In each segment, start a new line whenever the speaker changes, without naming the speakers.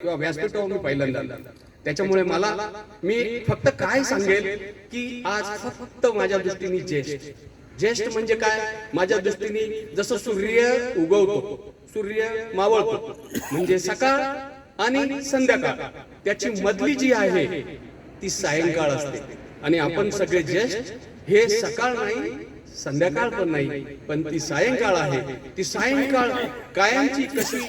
किंवा व्यासपीठावर मी पहिल्यांदा त्याच्यामुळे मला मी फक्त काय सांगेल की आज फक्त माझ्या दृष्टीने ज्येष्ठ. ज्येष्ठ म्हणजे काय? माझ्या दृष्टीने जसं सूर्य उगवतो सूर्य मावळतो म्हणजे सकाळ आणि संध्याकाळ. त्याची मधली जी आहे ती सायंकाळ असते. आणि आपण सगळे ज्येष्ठ हे सकाळ नाही संध्याकाळ पण नाही पण ती सायंकाळ आहे. ती सायंकाळ कायमची कशी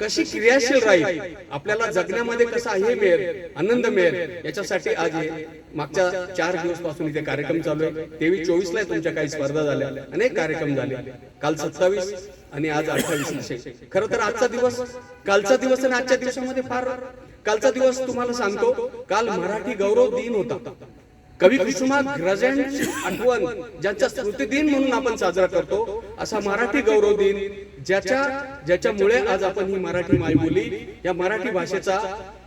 कशी क्रियाशील राहील? आपल्याला जगण्यामध्ये कसा हे मिळेल आनंद मिळेल याच्यासाठी आज हे मागच्या चार दिवसपासून इथे कार्यक्रम चालू आहे. तेवीस चोवीस ला तुमच्या काही स्पर्धा झाल्या. अनेक कार्यक्रम झाले. काल सत्तावीस आणि आज अठ्ठावीस खरं तर आजचा दिवस कालचा दिवस आणि आजच्या दिवसामध्ये फार कालचा दिवस तुम्हाला सांगतो काल मराठी गौरव दिन होता. कवी कुसुमाग्रजांची आठवण ज्यांचा स्मृती दिन म्हणून आपण साजरा करतो असा मराठी गौरव दिन ज्याच्या ज्याच्यामुळे आज आपण ही मराठी मायबोली या मराठी भाषेचा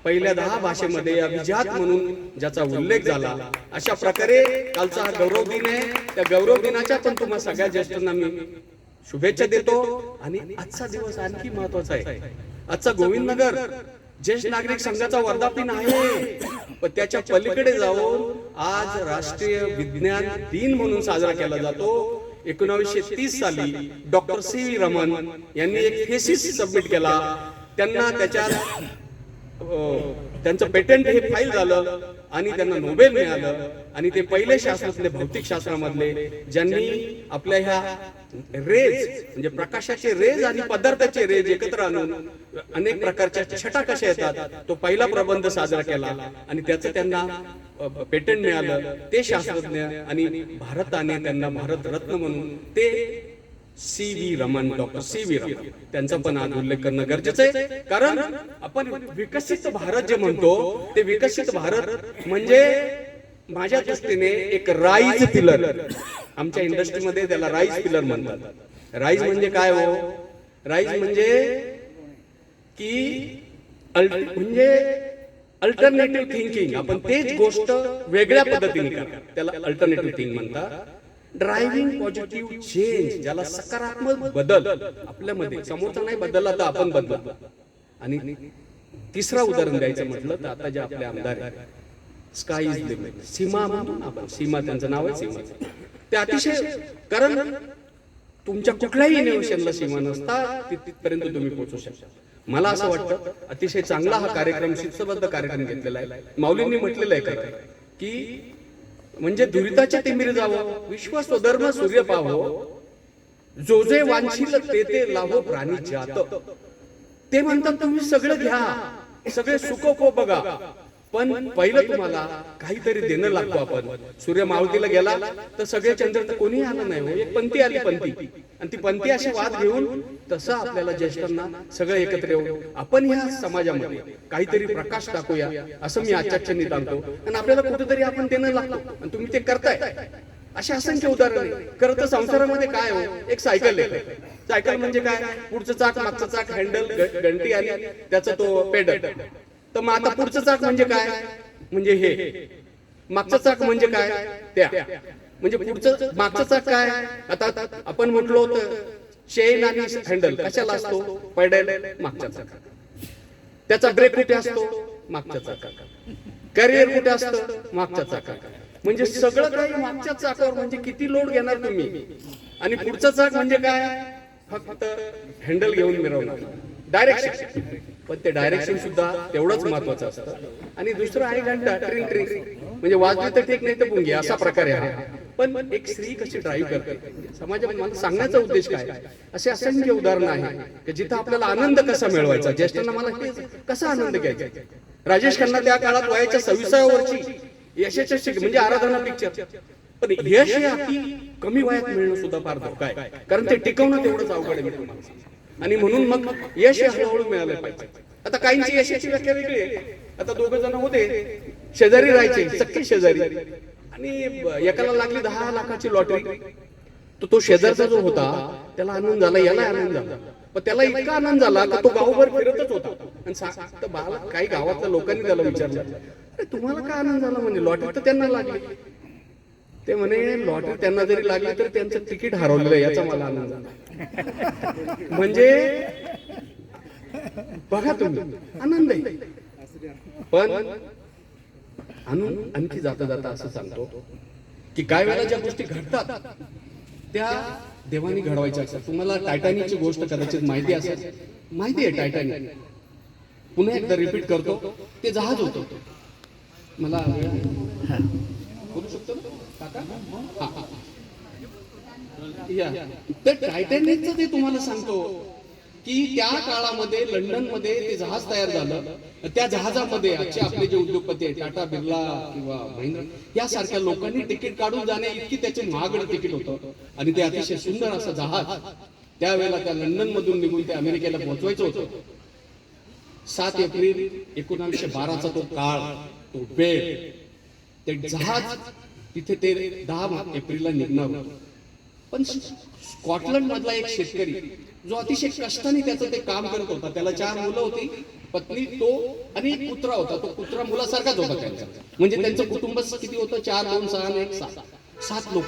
पहिल्या दहा भाषेमध्ये या विजात म्हणून ज्याचा उल्लेख झाला. अशा प्रकारे कालचा हा गौरव दिन आहे. त्या गौरव दिनाच्या पण तुम्हा सगळ्या ज्येष्ठांना मी शुभेच्छा देतो. आणि आजचा दिवस आणखी महत्त्वाचा आहे. आजचा गोविंदनगर ज्येष्ठ नागरिक संघाचा वर्धापन आहे. पण त्याच्या पलीकडे जाऊन आज राष्ट्रीय विज्ञान दिन म्हणून साजरा केला जातो. एकोणावीसशे तीस साली डॉक्टर सी व्ही रमन यांनी एक थेसिस सबमिट केला. त्यांना त्याच्यात हो. त्यांचं पेटंट हे फाईल झालं आणि त्यांना नोबेल मिळालं. आणि ते पहिले शास्त्रातले भौतिक शास्त्रामधले ज्यांनी आपल्या ह्या रेज म्हणजे प्रकाशाचे रेज आणि पदार्थाचे रेज एकत्र आणून अनेक प्रकारच्या छटा कशा येतात तो पहिला प्रबंध साजरा केला. आणि त्याचं त्यांना पेटंट मिळालं. ते शास्त्रज्ञ आणि भारताने त्यांना भारतरत्न म्हणून ते C V Raman doctor C V Raman. त्यांचा पण आज उल्लेख करणं गरजेचं आहे. कारण आपण विकसित भारत जे म्हणतो ते विकसित भारत म्हणजे माझ्या दृष्टीने एक राईज पिलर. आमच्या इंडस्ट्रीमध्ये त्याला राईज पिलर म्हणतात. राईज म्हणजे काय हो? राईज म्हणजे की म्हणजे अल्टरनेटिव्ह थिंकिंग आपण तेच गोष्ट वेगळ्या पद्धतीने करतात त्याला अल्टरनेटिव्ह थिंक म्हणतात. ड्रायव्हिंग पॉझिटिव्ह चेंज ज्याला सकारात्मक बदल आपल्यामध्ये समोरचा नाही बदलला तर आपण बदलतो आणि तिसरा उदाहरण द्यायचं म्हटलं तर आता जे आपले आमदार आहेत. स्काय इज लिमिट सीमा म्हणतो ना आपण सीमा त्यांचं नाव आहे सीमा. ते अतिशय कारण तुमच्या कुठल्याही इनोव्हेशनला सीमा नसता तिथपर्यंत तुम्ही पोहोचू शकता. मला असं वाटतं अतिशय चांगला हा कार्यक्रम शिस्तबद्ध कार्यक्रम घेतलेला आहे. माऊलींनी म्हटलेलं आहे की म्हणजे दुरिताचे तिमिर जावं विश्व स्वधर्म सूर्य पाहो जो जे वांछील ते ते लावो प्राणी जात ते म्हणतात तुम्ही सगळं घ्या सगळे सुख को बघा. पण पहिलं तुम्हाला काहीतरी देणं लागतो आपण. सूर्य मावळतीला गेला तर सगळे चंद्र तर कोणी आलं नाही हो. एक पंथी आली पंथी आणि ती पंथी अशी वाद घेऊन तसं आपल्याला ज्येष्ठांना सगळं एकत्र येऊन आपण ह्या समाजामध्ये काहीतरी प्रकाश टाकूया असं मी आजच्या क्षणी सांगतो. आणि आपल्याला कुठेतरी आपण देणं लागतो. आणि तुम्ही ते करताय. असे असंख्य उदाहरण खरं तर संसारामध्ये काय हो? एक सायकल आहे. सायकल म्हणजे काय? पुढचं चाक मागचं चाक हँडल घंटी आणि त्याचा तो पेडल. तर मग आता पुढचं चाक म्हणजे काय? म्हणजे हे. मागचं चाक म्हणजे काय? त्या. म्हणजे पुढचं मागचं चाक काय? आता आपण म्हटलो तर चेन आणि हँडल कशाला असतो? पेडल मागचा चाक त्याचा ब्रेक कुठे असतो? मागच्या चाकात. कॅरियर कुठे असतं? मागच्या चाकात. म्हणजे सगळं काही मागच्या चाकावर म्हणजे किती लोड घेणार तुम्ही? आणि पुढचं चाक म्हणजे काय? फक्त हँडल घेऊन मिरवणार. डायरेक्ट पण ते डायरेक्शन सुद्धा तेवढंच महत्वाचं असतं. आणि दुसरं आहे घंटा ट्रिंग ट्रिंग. म्हणजे वाजली तर ठीक नाही तर पुंगी असा प्रकारे आहे पण एक स्त्री कशी ड्राईव्ह करते? समाजामध्ये मला सांगण्याचा उद्देश काय? असे असंख्य उदाहरणं आहे की जिथं आपल्याला आनंद कसा मिळवायचा? ज्येष्ठांना मला कसा आनंद घ्यायचा? राजेश खन्ना त्या काळात वयाच्या सव्वीसाव्या वर्षी यशाच्या शिक म्हणजे आराधना पिक्चर पण यश हे अति कमी वयात मिळणं सुद्धा फार धोका आहे. कारण ते टिकवणं तेवढंच अवघड आहे मी तुम्हाला आणि म्हणून मग यश हे हळूहळू मिळालं पाहिजे. आता काहींची यशाची व्याख्या वेगळी आहे. आता दोघ जण होते. शेजारी राहायचे सख्खे शेजारी. आणि एकाला लागली दहा लाखाची लॉटरी. तर तो शेजारचा जो होता त्याला आनंद झाला याला आनंद झाला. पण त्याला इतका आनंद झाला का तो गावभर फिरतच होता. आणि सा- तर काही गावातल्या लोकांनी त्याला विचारलं. अरे तुम्हाला काय आनंद झाला? म्हणजे लॉटरी तर त्यांना लागली. ते म्हणे लॉटरी त्यांना जरी लागली तर त्यांचं तिकीट हरवलेलं आहे याचा मला आनंद झाला म्हणजे बघा तुम्ही आनंद आहे. पण आणून आणखी जाता जाता असं सांगतो की काय वेळेला ज्या गोष्टी घडतात त्या देवानी घडवायच्या असतात. तुम्हाला टायटॅनिकची गोष्ट कदाचित माहिती असेल. माहिती आहे टायटॅनिक. पुन्हा एकदा रिपीट करतो. ते जहाज होतं. मला बोलू शकतो ना? तर टायटॅनिकचं ते तुम्हाला सांगतो की त्या काळामध्ये लंडनमध्ये ते जहाज तयार झालं. त्या जहाजामध्ये आजचे आपले जे उद्योगपती आहेत टाटा बिर्ला किंवा महिंद्रा यासारख्या लोकांनी तिकीट काढून जाणे इतकी त्याचे महागड तिकीट होतं. आणि ते अतिशय सुंदर असं जहाज त्यावेळेला त्या लंडन मधून निघून ते अमेरिकेला पोहोचवायचं होतं. सात एप्रिल एकोणावीसशे बाराचा तो काळ तो वेळ ते जहाज तिथे ते दहा एप्रिलला निघणार होतं. पण स्कॉटलंड मधला एक शेतकरी जो अतिशय कष्टाने त्याचं ते काम करत होता. त्याला चार मुलं होती पत्नी तो आणि एक कुत्रा होता. तो कुत्रा मुलासारखाच होता त्यांचा. म्हणजे त्यांचं कुटुंब किती होतं? चार दोन सहा आणि एक सात. सात लोक.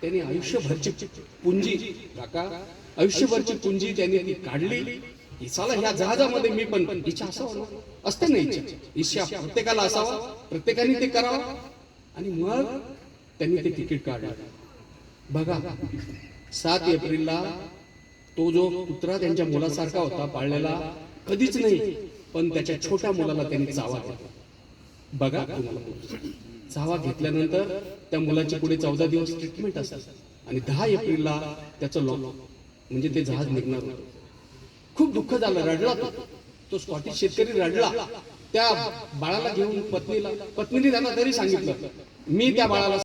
त्यांनी आयुष्यभरची पुंजी काका आयुष्यभरची पुंजी त्यांनी ती काढली. इसाला ह्या जहाजामध्ये मी पण इच्छा असावं असते ना इच्छा. इच्छा प्रत्येकाला असावा. प्रत्येकाने ते करावं. आणि मग त्यांनी ते तिकीट काढलं. बघा सात एप्रिलला तो जो कुत्रा त्यांच्या मुलासारखा होता पाळलेला कधीच नाही पण त्याच्या छोट्या मुलाला त्यांनी चावा घेतला बघा चावा घेतल्यानंतर त्या मुलाचे पुढे चौदा दिवस ट्रीटमेंट असतात आणि दहा एप्रिलला त्याचं लॉक म्हणजे ते जहाज निघणार होतं. खूप दुःख झालं रडला तो. स्कॉटिश शेतकरी रडला. त्या बाळाला घेऊन पत्नीला पत्नीने त्यांना तरी सांगितलं मी त्या बाळाला